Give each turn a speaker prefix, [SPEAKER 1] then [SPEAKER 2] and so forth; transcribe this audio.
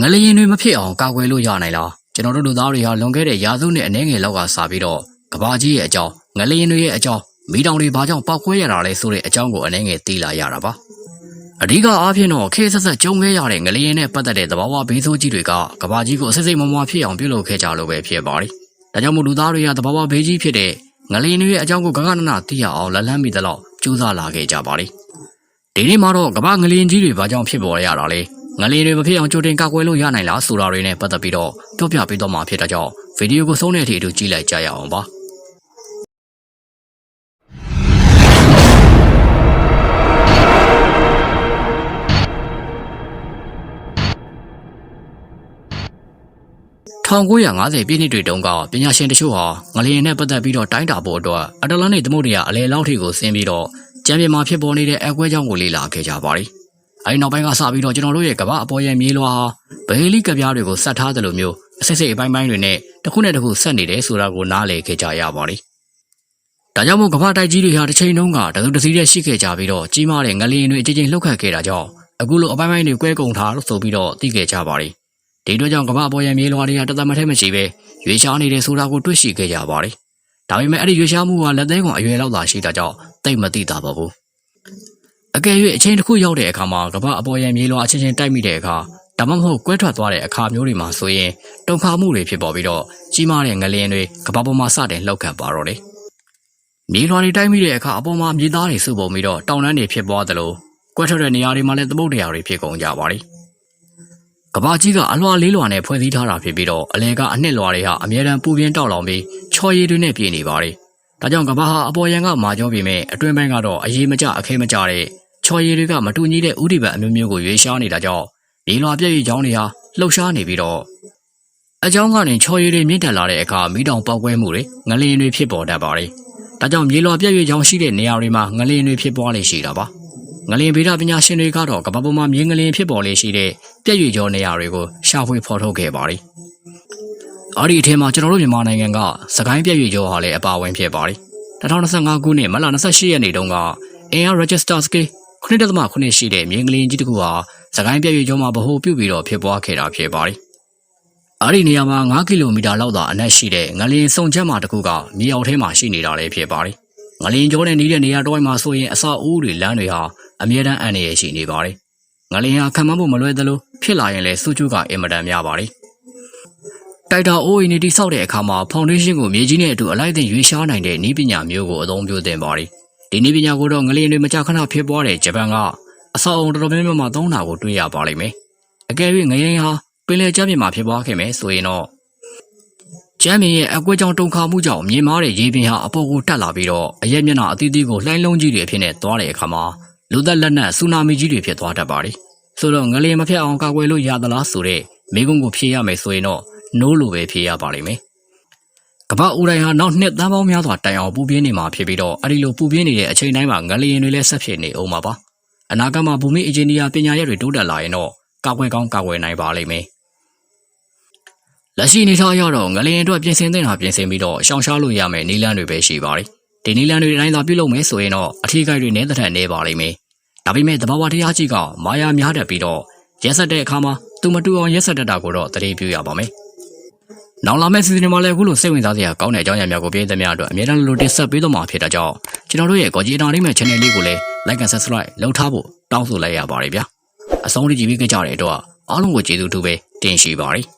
[SPEAKER 1] ငလျင်တွေမဖြစ်အောင်ကာကွယ်လို့ရနိုင်လားကျွန်တော်တို့လူသားတွေဟာလွန်ခဲ့တဲ့ရာစုနှစ်အနည်းငယ်လောက်ကစပြီးတော့ကဘာကြီးရဲ့အကြောင်းငလျင်တွေရဲ့အကြောင်းမိတောင်တွေဘာကြောင့်ပောက်ကွဲရတာလဲဆိုတဲ့အကြောင်းကိုအနည်းငယ်သိလာရတာပါအဓိကအားဖြင့်တော့ခေတ်ဆက်ဆက်ကြုံခဲ့ရတဲ့ငလျင်နဲ့ပတ်သက်တဲ့သဘာဝဘေးဆိုးကြီးတွေကကဘာကြီးကိုအစစ်စိတ်မမွားဖြစ်အောင်ပြုလုပ်ခဲ့ကြလို့ပဲဖြစ်ပါတယ်ဒါကြောင့်မို့လူသားတွေကသဘာဝဘေးကြီးဖြစ်တဲ့ငလျင်တွေရဲ့အကြောင်းကိုဂဂနနသိရအောင်လက်လန်းမိသလောက်ကြိုးစားလာခဲ့ကြပါတယ်ဒီနေ့မှာတော့ကဘာငလျင်ကြီးတွေဘာကြောင့်ဖြစ်ပေါ်ရတာလဲ ငလျင်တွေမဖြစ်အောင်ကြိုတင်ကာကွယ်လို့ရနိုင်လားဆိုတာတွေနဲ့ပတ်သက်ပြီးတော့ပြောပြပေးတော့မှာဖြစ်တဲ့ကြောင့်ဗီဒီယိုကိုဆုံးတဲ့အထိအတူကြည့်လိုက်ကြရအောင်ပါ1950ပြည့်နှစ်တွေတုန်းကပညာရှင်တချို့ဟာငလျင်နဲ့ပတ်သက်ပြီးတော့တိုင်းတာဖို့အတွက်အတလန်နဲ့သမုဒ္ဒရာအလဲလောက်ထိကိုဆင်းပြီးတော့ကြံပြမှာဖြစ်ပေါ်နေတဲ့အကွဲကြောင်းကိုလေ့လာခဲ့ကြပါတယ်။ အဲဒီနောက်ပိုင်းကစပြီးတော့ကျွန်တော်တို့ရဲ့ကမ္ဘာအပေါ်ရဲ့မြေလွှာဟာဘယ်လိကပြားတွေကိုဆက်ထားတယ်လို့မျိုးအစစ်စစ်အပိုင်းပိုင်းတွေနဲ့တစ်ခုနဲ့တစ်ခုဆက်နေတယ်ဆိုတာကိုနားလည်ခဲ့ကြရပါတယ်။ဒါကြောင့်မို့ကမ္ဘာတိုက်ကြီးတွေဟာတစ်ချိန်လုံးကတစုတစည်းတည်းရှိခဲ့ကြပြီးတော့ကြီးမားတဲ့ငလျင်တွေအချင်းချင်းလှုပ်ခတ်ခဲ့တာကြောင့်အခုလိုအပိုင်းပိုင်းတွေကွဲကုန်တာလို့ဆိုပြီးတော့သိခဲ့ကြပါတယ်။ဒီအတွက်ကြောင့်ကမ္ဘာအပေါ်ရဲ့မြေလွှာတွေကတသက်မထဲမရှိပဲရွေးရှားနေတယ်ဆိုတာကိုတွေ့ရှိခဲ့ကြပါတယ်။ဒါပေမဲ့အဲ့ဒီရွေးရှားမှုကလက်သေးကောင်အရွယ်လောက်သာရှိတာကြောင့်တိတ်မသိတာပါဘူး။ အကယ်၍အချိန်တစ်ခုရောက်တဲ့အခါမှာကမ္ဘာအပေါ်ရဲ့မြေလွှာအချင်းချင်းတိုက်မိတဲ့အခါဒါမှမဟုတ်ကွဲထွက်သွားတဲ့အခါမျိုးတွေမှာဆိုရင်တုန်ခါမှုတွေဖြစ်ပေါ်ပြီးတော့ကြီးမားတဲ့ငလျင်တွေကမ္ဘာပေါ်မှာစတင်လှုပ်ခတ်ပါတော့တယ်။မြေလွှာတွေတိုက်မိတဲ့အခါအပေါ်မှာမြေသားတွေစုပုံပြီးတော့တောင်တန်းတွေဖြစ်ပွားသလိုကွဲထွက်တဲ့နေရာတွေမှာလည်းသမုဒ္ဒရာတွေဖြစ်ကုန်ကြပါတယ်။ကမ္ဘာကြီးကအလွှာလေးလွှာနဲ့ဖွဲ့စည်းထားတာဖြစ်ပြီးတော့အလဲကအနှစ်လွှာတွေဟာအမြဲတမ်းပူပြင်းတောက်လောင်ပြီးချော်ရည်တွေနဲ့ပြည့်နေပါတယ်။ဒါကြောင့်ကမ္ဘာဟာအပေါ်ယံကမာကြောပေမဲ့အတွင်းပိုင်းကတော့အရေးမကျအခဲမကျတဲ့ ချော်ရည်တွေကမတူညီတဲ့ဥဒိပတ်အမျိုးမျိုးကိုရွေးရှားနေတာကြောင့်မြေလွှာပြည့်ရည်ကြောင်းတွေဟာလှုပ်ရှားနေပြီးတော့အကြောင်းကနေချော်ရည်တွေမြင့်တက်လာတဲ့အခါမိတောင်ပေါက်ကွဲမှုတွေငလျင်တွေဖြစ်ပေါ်တတ်ပါတယ်။ဒါကြောင့်မြေလွှာပြည့်ရည်ကြောင်းရှိတဲ့နေရာတွေမှာငလျင်တွေဖြစ်ပွားလေရှိတာပါ။ငလျင်ဗေဒပညာရှင်တွေကတော့ကမ္ဘာပေါ်မှာမြေငလျင်ဖြစ်ပေါ်လေရှိတဲ့ပြည့်ရည်ကြောနေရာတွေကိုရှာဖွေဖော်ထုတ်ခဲ့ပါတယ်။အဲ့ဒီအထက်မှာကျွန်တော်တို့မြန်မာနိုင်ငံကစကိုင်းပြည့်ရည်ကြောဟာလည်းအပါအဝင်ဖြစ်ပါတယ်။2025ခုနှစ်မလ28ရက်နေ့တုန်းကအင်အား register scale 9.9ရှိတဲ့မြေငလျင်ကြီးတစ်ခုဟာစကိုင်းပြည့်ရည်ကြောမှာဗဟိုပြုပြီးတော့ဖြစ်ပွားခဲ့တာဖြစ်ပါတယ်။အဲ့ဒီနေရာမှာ9ကီလိုမီတာလောက်သာအနက်ရှိတဲ့ငလျင်စုံချက်မှာတစ်ခုကမြေအောက်ထဲမှာရှိနေတာလည်းဖြစ်ပါတယ်။ငလျင်ကြောနဲ့နေတဲ့နေရာတစ်ဝိုက်မှာဆိုရင်အဆောက်အဦတွေလမ်းတွေဟာအမြဲတမ်းအန္တရာယ်ရှိနေပါတယ်။ငလျင်ဟာခံမဖို့မလွယ်သလိုဖြစ်လာရင်လည်းစုကျုကအင်မတန်များပါတယ်။တိုက်တာအိုးအိမ်နေတိဆောက်တဲ့အခါမှာဖောင်ဒေးရှင်းကိုမြေကြီးနဲ့အတူအလိုက်အသင့်ရွေးရှားနိုင်တဲ့နည်းပညာမျိုးကိုအသုံးပြုသင့်ပါတယ်။ ဒီနည်းပညာကိုတော့ငလျင်တွေမကြာခဏဖြစ်ပွားတဲ့ဂျပန်ကအဆောက်အုံတော်တော်များများမှာသုံးတာကိုတွေ့ရပါလိမ့်မယ်။အကယ်၍ငလျင်ဟာပင်လယ်ကျမ်းပြင်မှာဖြစ်ပွားခဲ့မယ်ဆိုရင်တော့ကျမ်းပြင်ရဲ့အကွက်ကြောင့်တုန်ခါမှုကြောင့်မြေမားတဲ့ရေပြင်ဟာအပေါ်ကိုတက်လာပြီးတော့အရက်မျက်နှာအသီးသီးကိုလှိုင်းလုံးကြီးတွေအဖြစ်နဲ့သွားတဲ့အခါမှာလူသက်လက်နက်ဆူနာမီကြီးတွေဖြစ်သွားတတ်ပါတယ်။ဆိုတော့ငလျင်မဖြစ်အောင်ကာကွယ်လို့ရသလားဆိုတဲ့မိကုံကိုဖြေရမယ်ဆိုရင်တော့ no လို့ပဲဖြေရပါလိမ့်မယ်။ ကမ္ဘာဦးတိုင်းဟာနောက်နှစ်သန်းပေါင်းများစွာတိုင်အောင်ပူပြင်းနေမှာဖြစ်ပြီးတော့အဲ့ဒီလိုပူပြင်းနေတဲ့အချိန်တိုင်းမှာငလျင်တွေလည်းဆက်ဖြစ်နေအောင်ပါပါ။အနာဂတ်မှာဘူမိအင်ဂျင်နီယာပညာရပ်တွေတိုးတက်လာရင်တော့ကာကွယ်ကောင်းကာကွယ်နိုင်ပါလိမ့်မယ်။လက်ရှိအနေထားအရတော့ငလျင်အတွက်ပြင်ဆင်သင့်တာပြင်ဆင်ပြီးတော့ရှောင်ရှားလို့ရမယ်နည်းလမ်းတွေပဲရှိပါတယ်။ဒီနည်းလမ်းတွေအတိုင်းသာပြုလုပ်မယ်ဆိုရင်တော့အထီးကိုက်တွေနဲ့တစ်ထက်နေပါလိမ့်မယ်။ဒါပေမဲ့တဘာဝတရားကြီးကမာယာများတတ်ပြီးတော့ရက်ဆက်တဲ့အခါမှာသူမတူအောင်ရက်ဆက်တတ်တာကိုတော့တတိပြုရပါမယ်။ နောက်လာမယ့်စီစဉ်တွေမှာလည်းအခုလိုစိတ်ဝင်စားစရာကောင်းတဲ့အကြောင်းအရာများကိုပြည်သက်များအတွက်အများအားလို့တင်ဆက်ပေးတော့မှာဖြစ်တာကြောင့်ကျွန်တော်တို့ရဲ့ Goji Entertainment Channel လေးကိုလည်း Like and Subscribe လုပ်ထားဖို့တောင်းဆိုလိုက်ရပါတယ်ဗျာ။အဆုံးထိကြည့်ပေးကြတဲ့အတွက်အားလုံးကိုကျေးဇူးတူပဲတင်ရှိပါတယ်။